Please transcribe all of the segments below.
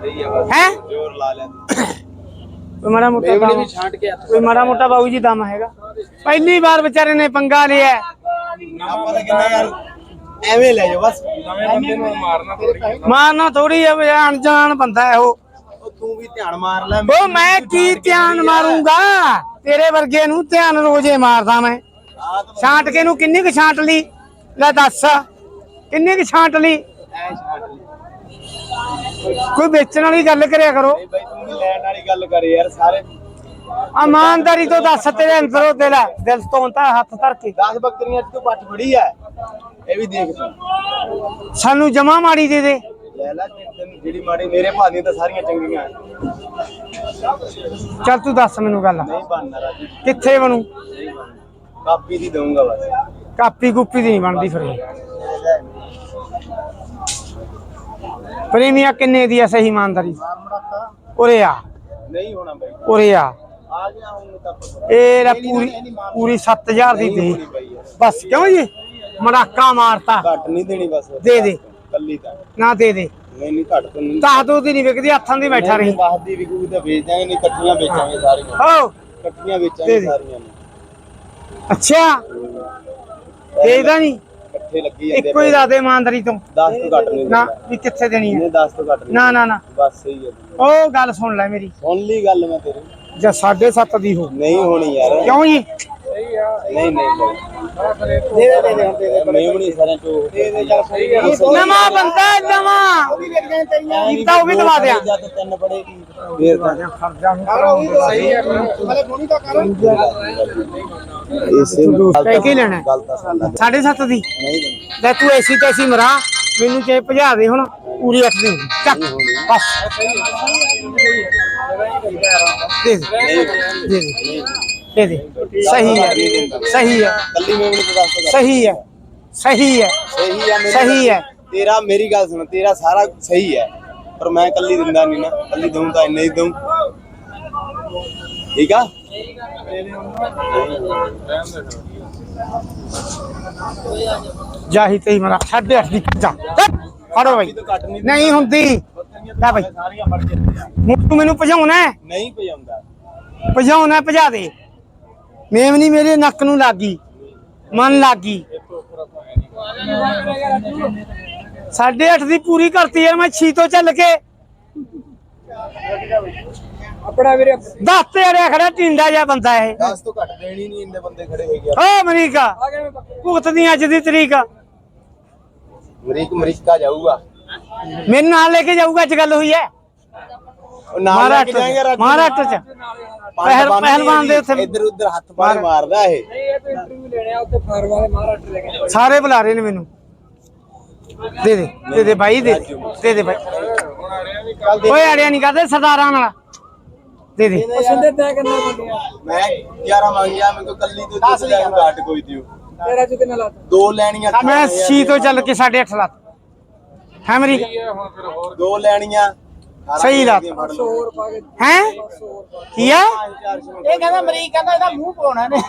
ਸਹੀ ਆ ਬਸ ਹੈ? ਜ਼ੋਰ ਲਾ ਲਿਆ। ਕੋਈ ਮਾੜਾ ਮੋਟਾ ਮੇਵਣੀ ਦਮ ਵੀ ਛਾਂਟ ਕੇ ਹੱਥ ਕੋਈ ਮਾੜਾ ਮੋਟਾ ਬਾਬੂ ਜੀ ਦਮ ਹੈਗਾ। ਪਹਿਲੀ ਵਾਰ ਵਿਚਾਰੇ ਨੇ ਪੰਗਾ ਲਿਆ ਆਪਾਂ ਤਾਂ ਕਿੰਨਾ ਯਾਰ ਐਵੇਂ ਲੈ ਜਾ ਬਸ। ਨਵੇਂ ਬੰਦੇ ਨੂੰ ਮਾਰਨਾ ਥੋੜੀ ਮਾਰਨਾ ਥੋੜੀ ਆ ਬੰਦਾ ਹੈ ਉਹ। ਤੂੰ ਵੀ ਧਿਆਨ ਮਾਰ ਲੈ ਉਹ ਮੈਂ ਕੀ ਧਿਆਨ ਮਾਰੂੰਗਾ? ਤੇਰੇ ਵਰਗੇ ਨੂੰ ਧਿਆਨ ਰੋਜ਼ੇ ਮਾਰਦਾ ਮੈਂ। ਛਾਂਟ ਕੇ ਨੂੰ ਕਿੰਨੀ ਕੁ ਛਾਂਟ ਲਈ? ਲੈ ਦੱਸ ਕਿੰਨੀ ਕੁ ਛਾਂਟ ਲਈ। ਕੋਈ ਵੇਚਣ ਵਾਲੀ ਗੱਲ ਕਰਿਆ ਕਰੋ। ਨਹੀਂ ਬਾਈ ਤੂੰ ਵੀ ਲੈਣ ਵਾਲੀ ਗੱਲ ਕਰ ਯਾਰ ਸਾਰੇ। ਇਮਾਨਦਾਰੀ ਤੋਂ ਦੱਸ ਤੇਰੇ ਅੰਦਰੋਂ ਦਿਲ ਤੋਂ ਤਾਂ ਹੱਥ ਧਰ ਕੇ। 10 ਬੱਕਰੀਆਂ ਚ ਤੂੰ ਪੱਟ ਫੜੀ ਐ ਇਹ ਵੀ ਦੇਖ। ਤੂੰ ਸਾਨੂੰ ਜਮਾ ਮਾੜੀ ਦੇ ਦੇ। ਲੈ ਲੈ ਜੇ ਤੈਨੂੰ ਜਿਹੜੀ ਮਾੜੀ ਮੇਰੇ ਭਾਦੀਆਂ ਤਾਂ ਸਾਰੀਆਂ ਚੰਗੀਆਂ। ਐ। ਚੱਲ ਤੂੰ ਦੱਸ ਮੈਨੂੰ ਗੱਲ। ਨਹੀਂ ਬਣਨਾ ਰਾਜੀ। ਕਿੱਥੇ ਬਣੂ। ਕਾਪੀ ਦੀ ਦਊਂਗਾ ਬਸ। ਕਾਪੀ ਕੁੱਪੀ ਦੀ ਨਹੀਂ ਬਣਦੀ ਫਿਰ। ਇਹ। ਪ੍ਰੇਮੀਆ ਕਿੰਨੇ ਦੀ ਐ ਸਹੀ ਇਮਾਨਦਾਰੀ? ਉਰੇ ਆ। ਨਹੀਂ ਹੋਣਾ ਬਾਈ। ਉਰੇ ਆ। ਆ ਗਿਆ ਹੁਣ ਤਾਂ ਪਤਾ ਇਹ ਲੈ ਪੂਰੀ ਪੂਰੀ 7000 ਦੀ ਦੇ। ਬਸ ਕਿਉਂ ਜੀ? ਮੜਾਕਾ ਮਾਰਤਾ। ਘੱਟ ਨਹੀਂ ਦੇਣੀ ਬਸ। ਦੇ ਦੇ। ਕੱਲੀ ਤਾਂ। ਨਾ ਦੇ ਦੇ। ਨਹੀਂ ਨਹੀਂ ਘੱਟ ਤਾਂ ਨਹੀਂ। ਤਾਂ ਦੋ ਦੀ ਨਹੀਂ ਵਿਕਦੀ ਹੱਥਾਂ ਦੀ ਬੈਠਾ ਰਹੀ। ਬਾਹਰ ਦੀ ਵਿਕੂ ਤਾਂ ਵੇਚ ਦਾਂਗੇ ਨਹੀਂ ਇਕੱਠੀਆਂ ਵੇਚਾਂਗੇ ਸਾਰੀਆਂ। ਹੋ। ਇਕੱਠੀਆਂ ਵੇਚਾਂਗੇ। ਸਾਰੀਆਂ। ਨੂੰ ਅੱਛਾ। ਦੇਦਾ ਨਹੀਂ। ਇਕੱਠੇ ਲੱਗੀ ਜਾਂਦੇ ਇੱਕੋ ਹੀ ਦਾਦੇ ਇਮਾਨਦਾਰੀ ਤੋਂ। 10 ਤੋਂ ਘੱਟ ਨਹੀਂ ਨਾ। ਵੀ ਕਿੱਥੇ ਦੇਣੀ ਹੈ ਨਹੀਂ 10 ਤੋਂ ਘੱਟ ਨਹੀਂ ਨਾ ਨਾ ਨਾ। ਬਸ ਸਹੀ ਹੈ ਉਹ ਗੱਲ ਸੁਣ ਲੈ ਮੇਰੀ। ਸੁਣ ਲਈ ਗੱਲ ਮੈਂ ਤੇਰੀ। ਜਾਂ 7.5 ਦੀ ਹੋ। ਨਹੀਂ ਹੋਣੀ ਯਾਰ। ਕਿਉਂ ਜੀ? ਨਹੀਂ ਨਹੀਂ। ਦੇ ਦੇ ਦੇ ਦੇ ਮੈਂ ਨਹੀਂ ਸਾਰਿਆਂ ਚੋਂ ਦੇ ਦੇ ਚੱਲ ਸਹੀ ਹੈ ਨਵਾਂ ਬੰਦਾ ਨਵਾਂ। ਕੀਤਾ ਉਹ ਵੀ ਦਵਾ ਦਿਆਂ। ਜਦ ਤਿੰਨ ਪੜੇਗੀ ਫੇਰ ਤਾਂ ਖਰਚਾ ਨੂੰ ਸਹੀ? ਗੱਲ ਤਾਂ ਸੁਣ ਲੈ 7.5 ਦੀ ਨਹੀਂ ਦੇਣੀ। ਲੈ ਤੂੰ ਐਸੀ ਮਰਾ। ਮੈਨੂੰ ਚਾਹੇ ਭਜਾ ਦੇ ਹੁਣ ਪੂਰੀ 8 ਦੀ। ਚੱਕ। ਬਸ। ਦੇ ਦੇ। ਦੇ ਦੇ। ਦੇ ਦੇ ਸਹੀ ਹੈ। ਸਹੀ ਹੈ। ਕੱਲੀ ਮੈਂ ਨਹੀਂ ਪਤਾ ਸਕਦਾ। ਸਹੀ ਹੈ। ਸਹੀ ਹੈ। ਸਹੀ ਹੈ ਮੇਰੀ ਸਹੀ ਹੈ। ਤੇਰਾ ਮੇਰੀ ਗੱਲ ਸੁਣ। ਤੇਰਾ ਸਾਰਾ ਸਹੀ ਹੈ। ਪਰ ਮੈਂ ਕੱਲੀ ਦਿੰਦਾ ਨਹੀਂ ਨਾ। ਕੱਲੀ ਦਊਂ ਤਾਂ ਇੰਨੇ ਹੀ ਦਊਂ। ਠੀਕ ਆ? ਜਾਹੀ ਤੇ ਮਰਾ 8.5 ਦੀ ਜਾ। ਚੱਕ, ਫੜੋ ਬਈ। ਤੋਂ ਘੱਟ ਨਹੀਂ ਹੁੰਦੀ। ਲੈ ਬਈ। ਸਾਰੀਆਂ। ਤੂੰ ਮੈਨੂੰ ਭਜਾਉਣਾ ਹੈ। ਨਹੀਂ ਭਜਾਉਂਦਾ। ਭਜਾਉਣਾ ਹੈ, ਭਜਾ ਦੇ। ਮੇਮਨੀ ਮੇਰੇ ਨੱਕ ਨੂੰ ਲੱਗੀ ਮਨ ਲੱਗੀ। ਸਾਢੇ ਅੱਠ ਦੀ ਪੂਰੀ ਕਰਤੀ ਯਾਰ ਮੈਂ ਛੀ ਤੋਂ ਚੱਲ ਕੇ। ਆਪਣਾ ਵੀਰੇ। ਦੱਸ ਤੇ ਅੜਿਆ ਖੜਾ ਟਿੰਡਾ ਜਿਹਾ ਬੰਦਾ ਇਹ। 10 ਤੋਂ ਘੱਟ ਦੇਣੀ ਨਹੀਂ ਇੰਨੇ ਬੰਦੇ ਖੜੇ ਹੋਏ ਗਿਆ ਓ ਅਮਰੀਕਾ ਆ ਗਏ ਮੈਂ ਪੱਕੇ ਭੁਗਤ ਦੀ ਅੱਜ ਦੀ ਤਰੀਕ ਅਮਰੀਕ ਅਮਰੀਕਾ ਜਾਊਗਾ। ਮੇਰੇ ਨਾਲ ਲੈ ਕੇ ਜਾਊਗਾ ਅੱਜ ਗੱਲ ਹੋਈ ਹੈ। ਮਹਾਰਾਸ਼ਟਰ ਚ ਮਹਾਰਾਸ਼ਟਰ ਪਹਿਲਵਾਨ ਦੇ ਉੱਥੇ- ਇੱਧਰ ਉੱਧਰ ਹੱਥ ਬਾਹਰ ਮਾਰਦਾ ਇਹ। ਨਹੀਂ ਇਹ ਤਾਂ ਇੰਟਰਵਿਊ ਲੈਣੇ ਆ ਉੱਥੇ ਫਾਰਮ ਵਾਲੇ ਮਹਾਰਾਸ਼ਟਰ ਲੈ ਕੇ ਸਾਰੇ ਬੁਲਾ ਰਹੇ ਨੇ ਮੈਨੂੰ। ਦੇ ਦੇ ਦੇ ਦੇ ਭਾਈ ਦੇ ਦੇ। ਦੇ ਭਾਈ ਓਏ ਅੜਿਆ ਨਹੀਂ ਕਰਦੇ ਸਰਦਾਰਾਂ ਨਾਲ। ਦੇ ਦੇ। ਤੈਅ ਕਰਨਾ ਮੈਂ 11 ਮੰਗਿਆ? ਮੈਨੂੰ ਕੱਲੀ ਤੋਂ 10 ਲੈ ਕੇ ਘੱਟ ਕੋਈ ਦਿਓ। ਤੇਰਾ ਜੁ ਕਿੰਨਾ ਲਾਤਾ? ਦੋ ਲੈਣੀਆਂ ਮੈਂ ਸੀ ਤੋਂ ਚੱਲ ਕੇ 8.5 ਲੱਤ ਹੈ ਮੇਰੀ ਦੋ ਲੈਣੀਆਂ ਸਹੀ ਲੱਤ। 100 ਰੁਪਏ ਕੇ ਹੈ? 100 ਰੁਪਏ ਕੀ ਆ? ਇਹ ਕਹਿੰਦਾ ਮਰੀਕ ਕਹਿੰਦਾ ਇਹਦਾ ਮੂੰਹ ਪਾਉਣਾ ਨੇ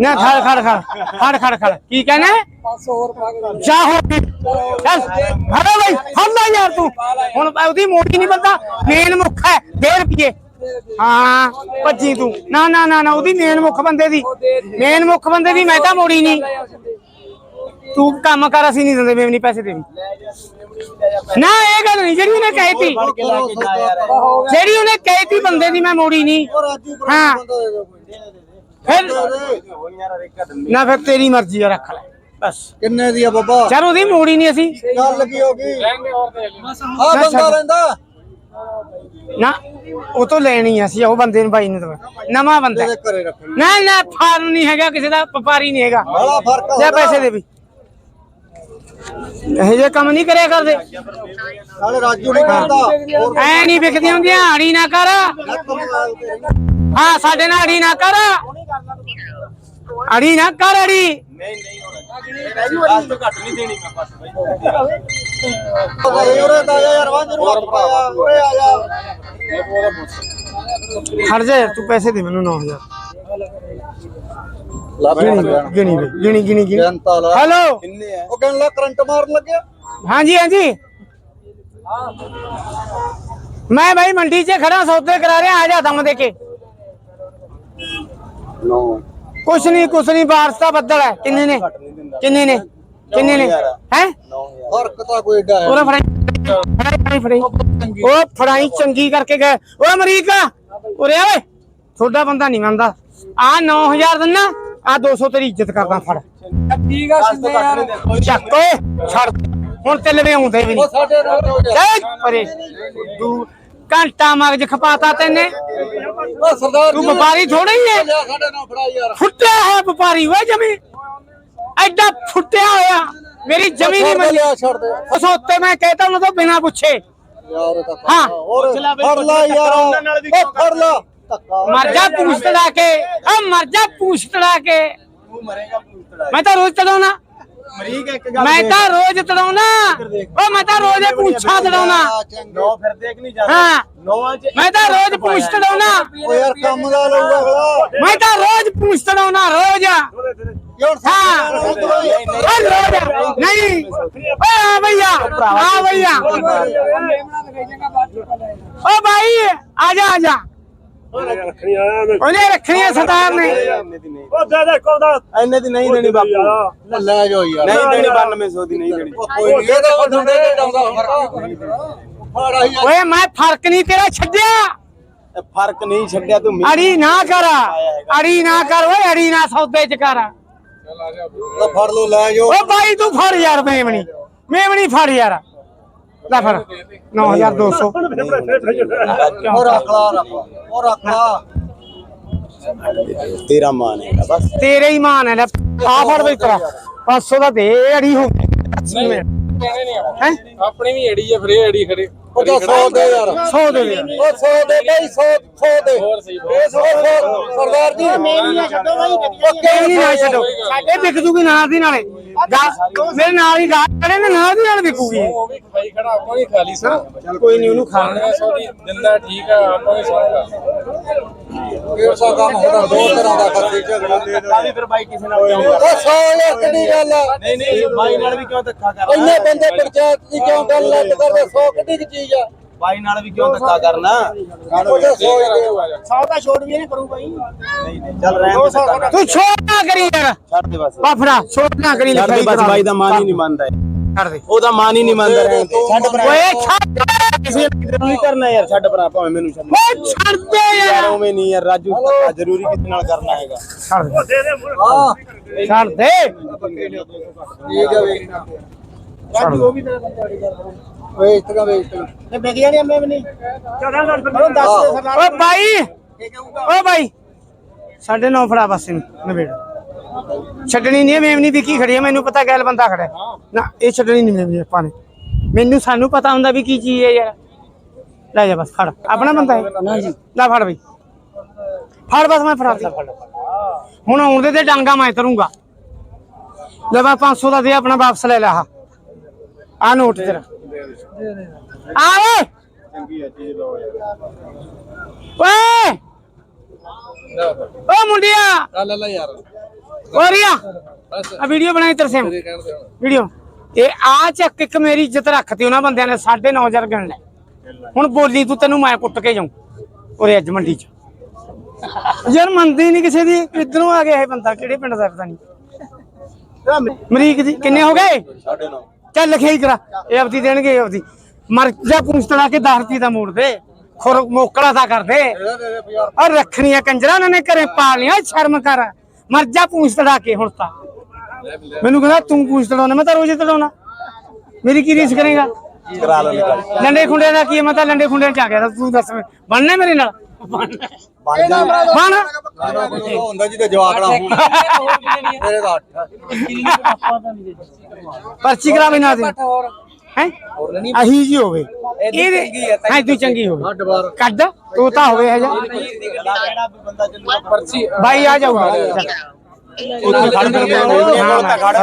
ਨਾ ਖੜ ਖੜ ਖੜ ਖੜ ਖੜ ਖੜ। ਕੀ ਕਹਿਣਾ? 500 ਰੁਪਏ ਜਾ ਹੋ ਚੱਲ ਹੜਾ ਬਈ ਹੱਲਾ ਯਾਰ ਤੂੰ। ਹੁਣ ਉਹਦੀ ਮੋਟੀ ਨਹੀਂ ਬੰਦਾ। ਮੇਨ ਮੁੱਖ ਹੈ 1.5 ਰੁਪਏ ਹਾਂ ਭੱਜੀ ਤੂੰ। ਨਾ ਨਾ ਨਾ ਨਾ ਉਹਦੀ ਮੇਨ ਮੁੱਖ ਬੰਦੇ ਦੀ। ਮੇਨ ਮੁੱਖ ਬੰਦੇ ਦੀ ਮੈਂ ਤਾਂ ਮੋੜੀ ਨਹੀਂ। ਤੂੰ ਕੰਮ ਕਰ ਅਸੀਂ ਨਹੀਂ ਦਿੰਦੇ ਮੈਂ ਨਹੀਂ ਪੈਸੇ ਦੇਣੀ। ਨਾ ਇਹ ਗੱਲ ਨਹੀਂ ਜਿਹੜੀ ਉਹਨੇ ਕਹੀ ਤੀ ਜਾ ਜਿਹੜੀ ਉਹਨੇ ਕਹੀ ਤੀ ਬੰਦੇ ਦੀ ਮੈਂ ਮੋੜੀ ਨਹੀਂ। ਹਾਂ। ਫਿਰ ਨਾ ਫਿਰ ਤੇਰੀ ਮਰਜ਼ੀ ਆ ਰੱਖ ਲੈ। ਬਸ। ਕਿੰਨੇ ਦੀ ਆ ਬਾਬਾ? ਚਲ ਉਹਦੀ ਮੋੜੀ ਨਹੀਂ ਅਸੀਂ। ਗੱਲ ਕੀ ਹੋ ਗਈ? ਆ ਨਾ ਬੰਦਾ। ਰਹਿੰਦਾ ਨਾ ਉਹ ਤੋਂ ਲੈਣੀ ਆ ਅਸੀਂ ਉਹ ਬੰਦੇ ਨੂੰ ਬਾਈ ਨੂੰ ਦਵਾ। ਨਵਾਂ ਬੰਦਾ। ਨਾ ਨਾ ਫਾਰਮ ਨਹੀਂ ਹੈਗਾ ਕਿਸੇ ਦਾ ਵਪਾਰੀ ਨਹੀਂ ਹੈਗਾ। ਬੜਾ ਫ਼ਰਕ ਆ ਲੈ ਪੈਸੇ ਦੇ ਵੀ। ਇਹ ਜੇ ਕੰਮ ਨਹੀਂ ਕਰਿਆ ਕਰਦੇ। ਨਾਲੇ ਰਾਜੂ ਨਹੀਂ ਕਰਦਾ ਹੋਰ ਐ ਨਹੀਂ ਵਿਕਦੀਆਂ ਹੁੰਦੀਆਂ ਆੜੀ ਨਾ ਕਰ। ਹਾਂ ਸਾਡੇ ਨਾਲ ਆੜੀ ਨਾ ਕਰ। ਆੜੀ ਨਾ ਕਰ ਆੜੀ ਨਹੀਂ ਨਹੀਂ ਹੋਣਾ। 10 ਤੋਂ ਘੱਟ ਨਹੀਂ ਦੇਣੀ ਮੈਂ ਬਸ ਬਾਈ। ਉਰੇ ਤਾਂ ਆ ਜਾ ਯਾਰ ਵਾਂਝ ਨੂੰ ਹੱਥ ਪਾਇਆ। ਉਰੇ ਆ ਜਾ। ਖੜ ਜਾ ਤੂੰ ਪੈਸੇ ਦੇ ਮੈਨੂੰ 9000 ਲੱਭ ਗਿਣੀ ਗਿਣੀ ਬਈ, ਗਿਣੀ ਗਿਣੀ ਗਿਣੀ। ਜਨਤਾ ਲਾ ਹੈਲੋ ਕਿੰਨੇ ਆ? ਉਹ ਕਹਿਣ ਲੱਗ ਕਰੰਟ ਮਾਰਨ ਲੱਗਿਆ। ਹਾਂਜੀ ਹਾਂਜੀ। ਮੈਂ ਭਾਈ ਮੰਡੀ 'ਚ ਖੜਾ ਸੌਦੇ ਕਰਾ ਰਿਹਾ ਆ ਜਾ ਦਮ ਦੇ ਕੇ। ਨੋ। ਕੁਛ ਨਹੀਂ ਕੁਛ ਨਹੀਂ ਬਾਰਿਸ਼ ਦਾ ਬੱਦਲ ਹੈ। ਕਿੰਨੇ ਨੇ? ਕਿੰਨੇ ਨੇ? ਕਿੰਨੇ ਨੇ? ਹੈ? ਫ਼ਰਕ ਤਾਂ ਕੋਈ ਏਡਾ ਹੈ ਉਹਨੇ ਫੜਾਈ ਫੜਾਈ ਫੜਾਈ ਉਹ ਫੜਾਈ ਚੰਗੀ ਕਰਕੇ ਗਏ। ਓਏ ਅਮਰੀਕਾ! ਉਰੇ ਆ ਓਏ। ਤੁਹਾਡਾ ਬੰਦਾ ਨਹੀਂ ਮੰਨਦਾ। ਆ 9000 ਦਿੰਨਾ ਆ 200 ਤੇਰੀ ਇੱਜ਼ਤ ਕਰਦਾ ਫੜ ਠੀਕ ਆ ਸਿੰਦੇ ਯਾਰ ਚੱਕ ਓਏ ਛੱਡ ਹੁਣ ਤੇ ਲਵੇ ਆਉਂਦੇ ਵੀ ਨਹੀਂ ਸਾਡੇ ਨਾਲ ਹੋ ਜਾ ਚੱਲ ਪਰੇ ਦੂ ਘੰਟਾ ਮਗਜ ਖਪਾਤਾ ਤੈਨੇ ਉਹ ਸਰਦਾਰ ਤੂੰ ਵਪਾਰੀ ਥੋੜਾ ਹੀ ਹੈ ਲਿਆ ਸਾਡੇ ਨਾਲ ਫੜਾ ਯਾਰ ਫੁੱਟਿਆ ਹੈ ਵਪਾਰੀ ਓਏ ਜਮੀ ਐਡਾ ਫੁੱਟਿਆ ਹੋਇਆ ਮੇਰੀ ਜ਼ਮੀਨ ਹੀ ਛੱਡ ਦੇ ਮੰਨੀ ਲਿਆ ਛੱਡ ਦੇ ਉਸ ਉੱਤੇ ਮੈਂ ਕਹਿਤਾ ਉਹਨਾਂ ਤੋਂ ਬਿਨਾ ਪੁੱਛੇ ਯਾਰ ਇਹ ਤਾਂ ਹਾਂ। ਹੋਰ ਫੜ ਲਾ ਯਾਰ ਉਹ ਫੜ ਲਾ ਧੱਕਾ ਮਰ ਜਾ ਪੂਛ ਤੜਾ ਕੇ ਆ ਮਰ ਜਾ ਪੂਛ ਤੜਾ ਕੇ ਤੂੰ ਮਰੇਗਾ ਪੂਛ ਮੈਂ ਤਾਂ ਰੋਜ਼ ਤੜਾਉਣਾ ਮਰੀਕ ਇੱਕ ਮੈਂ ਤਾਂ ਰੋਜ਼ ਤੜਾਉਣਾ ਓ ਮੈਂ ਤਾਂ ਰੋਜ਼ ਇਹ ਪੂਛਾਂ ਤੜਾਉਣਾ ਨੋ ਫਿਰ ਦੇਖ ਨਹੀਂ ਜਾਂਦਾ ਹਾਂ ਨੋਆਂ ਚ ਮੈਂ ਤਾਂ ਰੋਜ਼ ਪੂਛ ਤੜਾਉਣਾ ਉਹ ਯਾਰ ਕੰਮ ਦਾ ਲਊਗਾ ਅਗਲਾ ਮੈਂ ਤਾਂ ਰੋਜ਼ ਪੂਛ ਤੜਾਉਣਾ ਰੋਜ਼ ਯਾਰ ਹਾਂ ਓ ਰੋਜ਼ ਨਹੀਂ ਓ ਆ ਭਈਆ ਆ ਭਈਆ ਓ ਭਾਈ ਆ ਜਾ ਆ ਜਾ ਉਹਨੇ ਰੱਖਣੀਆਂ ਸਰਦਾਰ ਨੇ ਇੰਨੇ ਦੀ ਨਹੀਂ ਇੰਨੇ ਦੀ ਨਹੀਂ ਦੇਣੀ ਬਾਪੂ। ਲੈ ਜਾਓ ਯਾਰ। ਨਹੀਂ ਦੇਣੀ 9200 ਦੀ ਨਹੀਂ ਦੇਣੀ। ਉਹ ਕੋਈ ਨਹੀਂ। ਇਹ ਤਾਂ ਡੁੱਡੇ ਨਹੀਂ ਜਾਂਦਾ ਹੁਣ ਫੜ ਆਈ ਯਾਰ ਓਏ ਮੈਂ ਫ਼ਰਕ ਨਹੀਂ ਤੇਰਾ ਛੱਡਿਆ। ਫ਼ਰਕ ਨਹੀਂ ਛੱਡਿਆ ਤੂੰ ਅੜੀ ਨਾ ਕਰ। ਅੜੀ ਨਾ ਕਰ ਓਏ ਅੜੀ ਨਾ ਸੌਦੇ ਚ ਕਰ। ਉਹ ਫੜ ਲੋ ਲੈ ਜਾਓ। ਓ ਭਾਈ ਤੂੰ ਫੜ ਯਾਰ ਮੇਮਣੀ ਮੇਮਣੀ ਫੜ ਯਾਰ। ਲੈ ਫੜ। 9200 ਉਹ ਰੱਖ ਲਾ ਰੱਖ ਲਾ, ਉਹ ਰੱਖ ਲਾ। ਤੇਰਾ ਮਾਨ ਹੈਗਾ ਬਸ। ਤੇਰੇ ਹੀ ਮਾਨ ਹੈ ਲੈ। ਆ ਫੜ ਬਈ ਤੇਰਾ। 500 ਦਾ ਦੇ ਅੜੀ ਹੋ ਗਈ ਹੈ? ਆਪਣੀ ਵੀ ਏੜੀ ਆ ਫਿਰ ਇਹ ਏੜੀ ਖੜੇ। ਉਹ ਤਾਂ 100 ਦੇ ਯਾਰ। 100 ਦੇ ਦੇ ਉਹ 100 ਦੇ ਬਈ 100 100 ਦੇ। ਇਹ 100 ਸਰਦਾਰ ਜੀ। ਛੱਡੋ ਬਾਈ ਕੋਈ ਨਹੀਂ ਨਾ ਛੱਡੋ? ਇਹ ਵਿਕ ਜੂਗੀ ਨਾਲ ਦੀ ਨਾਲੇ। ਗਾ- ਮੇਰੇ ਨਾਲ ਹੀ ਗਾਹ ਖੜੇ ਨੇ ਨਾਲ ਦੀ ਨਾਲ ਵਿਕੂਗੀ। ਇਹ। ਉਹ ਵੀ ਖਾਈ ਖੜਾ ਆਪਾਂ ਵੀ ਖਾ ਲਈ ਸਰ ਚੱਲ ਕੋਈ ਨਹੀਂ ਉਹਨੂੰ ਖਾਣਾ ਸੌਦੀ ਦਿੰਦਾ ਠੀਕ ਆ ਆਪਾਂ ਵੀ ਸੌਂਗਾ ਇਹ ਸਾ ਕੰਮ ਹੋਣਾ ਦੋ ਤਰ੍ਹਾਂ ਦਾ ਖਰਚੇ ਝਗੜਾ ਦੇ ਵੀ ਫਿਰ ਬਾਈ ਕਿਸੇ ਨਾਲ ਕਿਉਂ ਉਹ 100 ਯਾਰ ਕਿੰਨੀ ਗੱਲ ਆ? ਨਹੀਂ ਨਹੀਂ ਬਾਈ ਨਾਲ ਵੀ ਕਿਉਂ ਧੱਕਾ ਕਰਨਾ? ਇੰਨੇ ਬੰਦੇ ਪੰਚਾਇਤ ਦੀ ਕਿਉਂ ਗੱਲ ਲੱਗ ਕਰਦੇ 100 ਕਿੰਨੀ ਕੁ ਚੀਜ਼ ਆ। ਬਾਈ ਨਾਲ ਵੀ ਕਿਉਂ ਧੱਕਾ ਕਰਨਾ? ਉਹ ਤਾਂ 100 ਹੀ ਦੇ। 100 ਦਾ ਛੋੜ ਵੀ ਨਹੀਂ ਕਰੂ ਬਾਈ। ਨਹੀਂ ਨਹੀਂ ਚੱਲ ਰਹਿਣ ਦੇ ਧੱਕਾ। ਤੂੰ ਛੋੜ ਨਾ ਕਰੀ ਯਾਰ। ਛੱਡ ਦੇ ਬਸ। ਬਾਫੜਾ ਛੋੜ ਨਾ ਕਰੀ ਛੱਡ ਦੇ ਲਿਖਾਈ ਬਸ ਕਰਾ ਬਾਈ ਦਾ। ਮਾਨ ਹੀ ਨਹੀਂ ਮੰਨਦਾ ਇਹ। ਛੱਡ ਦੇ। ਉਹਦਾ ਮਾਨ ਹੀ ਨਹੀਂ ਮੰਨਦਾ ਰਹਿਣ ਦੇ ਛੱਡ ਭਰਾ। ਓਏ ਛੱਡ ਕਿਸੇ ਨੂੰ ਨਹੀਂ ਕਰਨਾ ਯਾਰ ਛੱਡ ਭਰਾ ਭਾਵੇਂ ਮੈਨੂੰ ਛੱਡ ਓਏ ਛੱਡ ਦੇ ਯਾਰ। ਯਾਰ ਉਵੇਂ ਨਹੀਂ ਯਾਰ ਰਾਜੂ ਧੱਕਾ ਜ਼ਰੂਰੀ ਕਿਸੇ ਨਾਲ ਕਰਨਾ ਹੈਗਾ। ਛੱਡ ਦੇ। ਹਾਂ। ਛੱਡ ਦੇ। ਠੀਕ ਆ ਵੇਖ ਛੱਡ ਦੇ। ਵੇਚ ਤਗਾ ਵੇਚ ਤਗਾ ਤੇ ਵਿਕ ਜਾਣੀ ਮੈਂ ਵੀ ਨਹੀਂ। ਚਲੋ ਦੱਸ ਦੇ ਸਰਦਾਰ ਓਏ ਬਾਈ ਓ ਬਾਈ ਸਾਡੇ ਨੌ ਫੜਾ ਬਸ ਨਵੇੜ ਛੱਡਣੀ ਨਹੀਂ ਮੇਮਨੀ ਵੀ ਕੀ ਖੜੀ ਮੈਨੂੰ ਪਤਾ ਗੱਲ ਬੰਦਾ ਖੜਾ ਹੈ। ਨਾ ਇਹ ਛੱਡਣੀ ਨਹੀਂ ਮੇਮਨੀ ਆਪਾਂ ਨੇ। ਮੈਨੂੰ ਸਾਨੂੰ ਪਤਾ ਹੁੰਦਾ ਵੀ ਕੀ ਚੀਜ਼ ਹੈ ਯਾਰ। ਲੈ ਜਾ ਬਸ ਫੜ। ਆਪਣਾ ਬੰਦਾ ਹੈ। ਨਾ ਜੀ। ਲੈ ਫੜ ਬਈ। ਫੜ ਬਸ ਮੈਂ ਫੜਾ ਤੀ ਹੁਣ ਆਉਂਦੇ ਤੇ ਡਾਂਗਾ ਮੈਂ ਤਰੂੰਗਾ। ਲੈ ਬਾ 500 ਦਾ ਦੇ ਆਪਣਾ ਵਾਪਸ ਲੈ ਲੈ ਆ। ਆ ਨੋਟ ਤੇਰਾ ਆ ਓਏ! ਓਏ! ਓ ਮੁੰਡਿਆ! ਲੈ ਲੈ ਯਾਰ। ਓ ਰੀਆ ਆ ਵੀਡੀਓ ਬਣਾਈ ਤੇਰੇ ਵੀਡੀਓ ਇਹ ਆ ਚੱਕ ਇੱਕ ਮੇਰੀ ਇੱਜ਼ਤ ਰੱਖਤੀ ਉਹਨਾਂ ਬੰਦਿਆਂ ਨੇ 9500 ਗਣ ਲੈ ਹੁਣ ਬੋਲੀ ਤੂੰ ਤੈਨੂੰ ਮੈਂ ਕੁੱਟ ਕੇ ਜਾਉਂ ਉਰੇ ਅੱਜ ਮੰਡੀ ਚ। ਯਾਰ ਮੰਨਦੀ ਨਹੀਂ ਕਿਸੇ ਦੀ ਕਿੱਧਰੋਂ ਆ ਗਿਆ ਇਹ ਬੰਦਾ, ਕਿਹੜੇ ਪਿੰਡ ਦਾ ਪਤਾ ਨਹੀਂ ਮਰੀਕ ਜੀ, ਕਿੰਨੇ ਹੋ ਗਏ? ਸਾਡੇ ਨਾਲ ਚੱਲ ਲਿਖਿਆ ਕਰਾ, ਇਹ ਆਪਦੀ ਦੇਣਗੇ, ਇਹ ਆਪਦੀ। ਮਰ ਜਾ ਪੁੰਸਤੜਾ ਕੇ 10 ਰੁਪਏ ਦਾ ਮੋੜ ਦੇ, ਖੁਰ ਮੋਕੜਾ ਦਾ। ਕਰਦੇ ਔਰ ਰੱਖਣੀਆਂ ਕੰਜਰਾਂ ਉਹਨਾਂ ਨੇ ਘਰੇ ਪਾ ਲਿਆ ਸ਼ਰਮ ਕਰ। ਮਰ ਜਾ ਪੁੰਸਤੜਾ ਕੇ ਹੁਣ ਤਾਂ। ਮੈਨੂੰ ਕਹਿੰਦਾ ਤੂੰ ਪੁੰਸਤੜਾ ਮੈਂ ਤਾਂ ਰੋਜ਼ ਤੜਾਉਣਾ। ਮੇਰੀ ਕੀ ਰੀਸ ਕਰੇਗਾ ਕਰਾ ਲੈ ਨਿਕਲ ਲੰਡੇ ਖੁੰਡੇ ਦਾ ਕੀ ਹੈ? ਮੈਂ ਤਾਂ ਲੰਡੇ ਖੁੰਡੇ ਚ ਆ ਗਿਆ ਤਾਂ ਦੱਸ ਬਣਨਾ ਮੇਰੇ ਨਾਲ? ਬਣ ਹੁੰਦਾ ਜੀ ਤੇ ਜਵਾਕੜਾ ਹੁਣ ਤੇਰੇ ਦਾ ਪਰਚੀ ਕਰਾ ਬਣਾ ਦੇ ਹੈ? ਅਹੀ ਜੀ ਹੋਵੇ। ਇਹਦੇ ਹਾਂ ਤੂੰ ਚੰਗੀ ਹੋਵੇ। ਕੱਢ ਤੂੰ ਤਾਂ ਹੋਵੇ ਬੰਦਾ ਚੱਲੂਗਾ। ਪਰਚੀ ਬਾਈ ਆ ਜਾਊਗਾ। ਉੱਥੇ ਕੇ ਖੜ